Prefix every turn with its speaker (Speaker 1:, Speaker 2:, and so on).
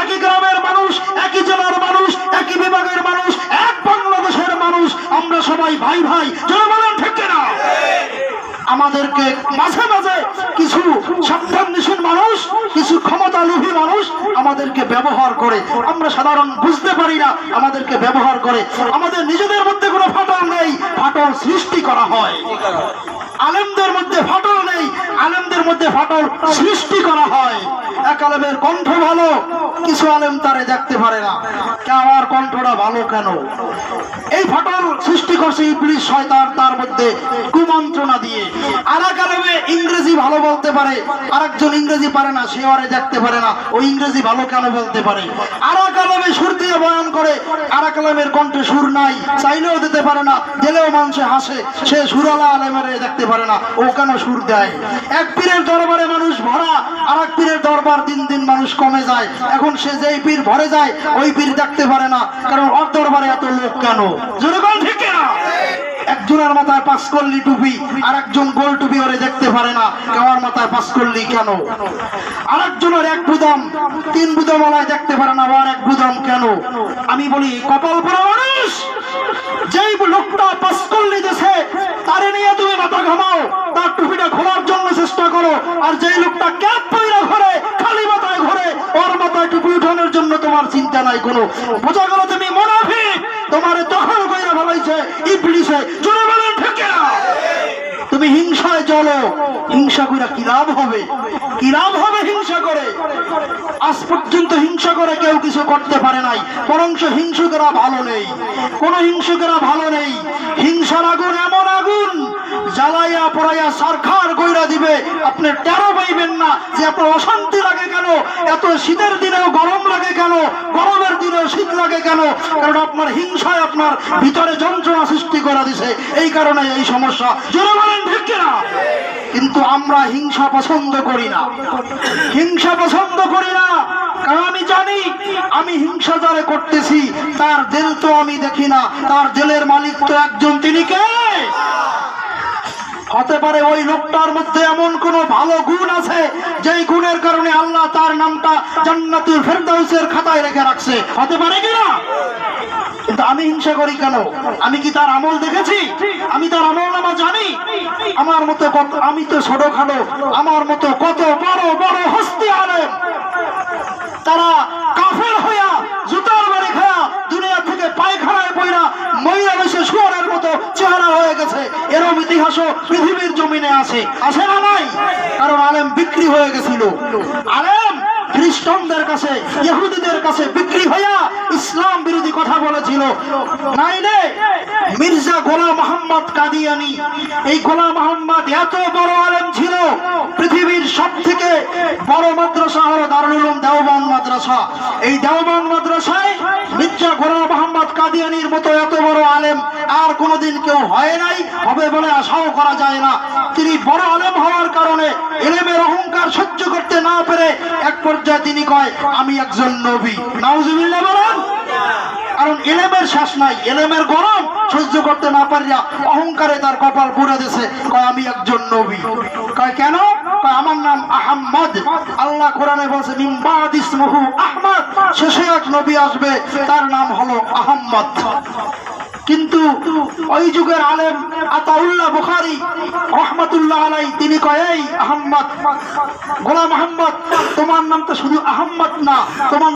Speaker 1: একই গ্রামের মানুষ, একই জেলার মানুষ, একই বিভাগের মানুষ, এক বাংলাদেশের মানুষ। আমরা সবাই ভাই ভাই বলেন ঠিক না আমাদেরকে মাঝে মাঝে কিছু সাবধানশীল মানুষ, কিছু ক্ষমতা লোভী মানুষ আমাদেরকে ব্যবহার করে। আমরা সাধারণ বুঝতে পারি না আমাদেরকে ব্যবহার করে। আমাদের নিজেদের মধ্যে কোনো ফাটল নেই, ফাটল সৃষ্টি করা হয়। আলেমদের মধ্যে ফাটল নেই, আলেমদের মধ্যে ফাটল সৃষ্টি করা হয়। এক আলেমের কণ্ঠ ভালো কিছু আলেম তারে দেখতে পারে না। আমার কণ্ঠটা ভালো কেন? এই ফাটল সৃষ্টি করছে ইবলিশ শয়তান তার মধ্যে কুমন্ত্রণা দিয়ে। আর এক ইংরেজি ভালো বলতে পারে, আরেকজন ইংরেজি পারে না, সে আরে দেখতে পারে না, ও ইংরেজি ভালো কেন বলতে পারে? আর এক আলেমে সুর দিয়ে বয়ান করে আর এক আলেমের কণ্ঠে সুর নাই, চাইলেও দিতে পারে না দিলেও মানুষে হাসে, সে সুরালা আলেমের দেখতে পারে না, ও কেন সুর দেয়? এক পীরের দরবারে মানুষ ভরা আর এক পীরের দরবার দিন দিন মানুষ কমে যায়, এখন সে যেই পীর ভরে যায়, ওই পীর দেখতে পারে না। কারণ ওর দরবারে এত লোক কেন? একজনের মাথায় পাঁচ কল্লি টুপি, আর একজন গোল টুপি ওরে দেখতে পারে না। কার মাথায় পাঁচ কল্লি কেন? আর একজনের এক বুদাম, তিন বুদাম ওলায় দেখতে পারে না আর এক বুদাম কেন? আমি বলি, কপাল পরা মানুষ! যেই লোকটা পাঁচ কল্লি দেশে তারে নিয়ে তুমি মাথা ঘামাও, তার টুপিটা খোলার জন্য চেষ্টা করো, আর যেই লোকটা ক্যাপ পইরা ঘরে খালি মাথায় ঘরে ওর মাথায় টুপি উঠানোর জন্য তোমার চিন্তা নাই কোনো। বোঝা গেল তুমি মুনাফিক। তোমারে দখল কইরা ফেলাইছে ইবলিসে। জোরে বলেন ঠিক তুমি হিংসায় চলো হিংসা করে কি লাভ হবে? কি লাভ হবে হিংসা করে? আজ পর্যন্ত হিংসা করে কেউ কিছু করতে পারে নাই। বরঞ্চ হিংসুকেরা ভালো নেই। কোন হিংসুকেরা ভালো নেই। হিংসার আগুন এমন আগুন জ্বালাইয়া পড়াইয়া সরকার গইরা দিবে। আপনি টেরো পাইবেন না যে এত অশান্তি লাগে কেন? এত শীতের দিনেও গরম লাগে কেন? গরমের দিনেও শীত লাগে কেন? কারণ আপনার হিংসায় আপনার ভিতরে যন্ত্রণা সৃষ্টি করে দিছে। এই কারণে এই সমস্যা। জোরে বলেন, ঠিক কিনা? কিন্তু আমরা হিংসা পছন্দ করি না। হিংসা পছন্দ করি না। কারণ আমি জানি, আমি হিংসা যারে করতেছি, তার জেল তো আমি দেখি না। তার জেলের মালিক তো একজন। তিনি কে? হতে পারে ওই লোকটার মধ্যে এমন কোন ভালো গুণ আছে, যেই গুণের কারণে আল্লাহ তার নামটা জান্নাতুল ফেরদাউসের খাতায় রেখে রাখছে। হতে পারে কিনা কিন্তু আমি হিংসা করি কেন? আমি কি তার আমল দেখেছি? আমি তার আমল নামা জানি? আমার মতো কত আমি তো ছোট খালো আমার মতো কত বড় বড় হস্তি আলেম। তারা কাফের ইতিহাসও পৃথিবীর জমিনে আছে। আছে না নাই? কারণ আলেম বিক্রি হয়ে গেছিল। আলেম খ্রিস্টানদের কাছে, ইহুদিদের কাছে বিক্রি হইয়া ইসলাম বিরোধী কথা বলেছিল। নাইলে মির্জা গোলাম মোহাম্মদ কাদিয়ানি, এই গোলাম মোহাম্মদ এত বড় আলেম ছিল, পৃথিবীর সব থেকে বড় মাদ্রাসা হলো দারুল উলুম দেওবন্দ মাদ্রাসা। এই দেওবন্দ মাদ্রাসায় মির্জা গোলাম মোহাম্মদ কাদিয়ানির মতো এত বড় আলেম আর কোনোদিন কেউ হয় নাই, হবে বলে আশাও করা যায় না। তিনি বড় আলেম হওয়ার কারণে এলেমের অহংকার সহ্য করতে না পেরে এক পর্যায়ে তিনি কয়, আমি একজন নবী। নাউজুবিল্লাহ বলেন। কারণ এলেমের শ্বাস নাই, এলেমের গরম সহ্য করতে না পারিয়া অহংকারে তার কপাল পুড়ে দিছে। আমি একজন নবী। কয়, কেন? আমার নাম আহম্মদ। আল্লাহ কোরআনে বলছে মিম্বাদ ইসমুহু আহমদ। শেষে এক নবী আসবে, তার নাম হলো আহম্মদ। কিন্তু ওই যুগের আলেম আতাউল্লাহ বুখারি রহমতুল্লাহ আলাই তিনি কয় আহম্মদ, গোলাম আহম্মদ, তোমার নাম তো শুধু আহম্মদ না, তোমার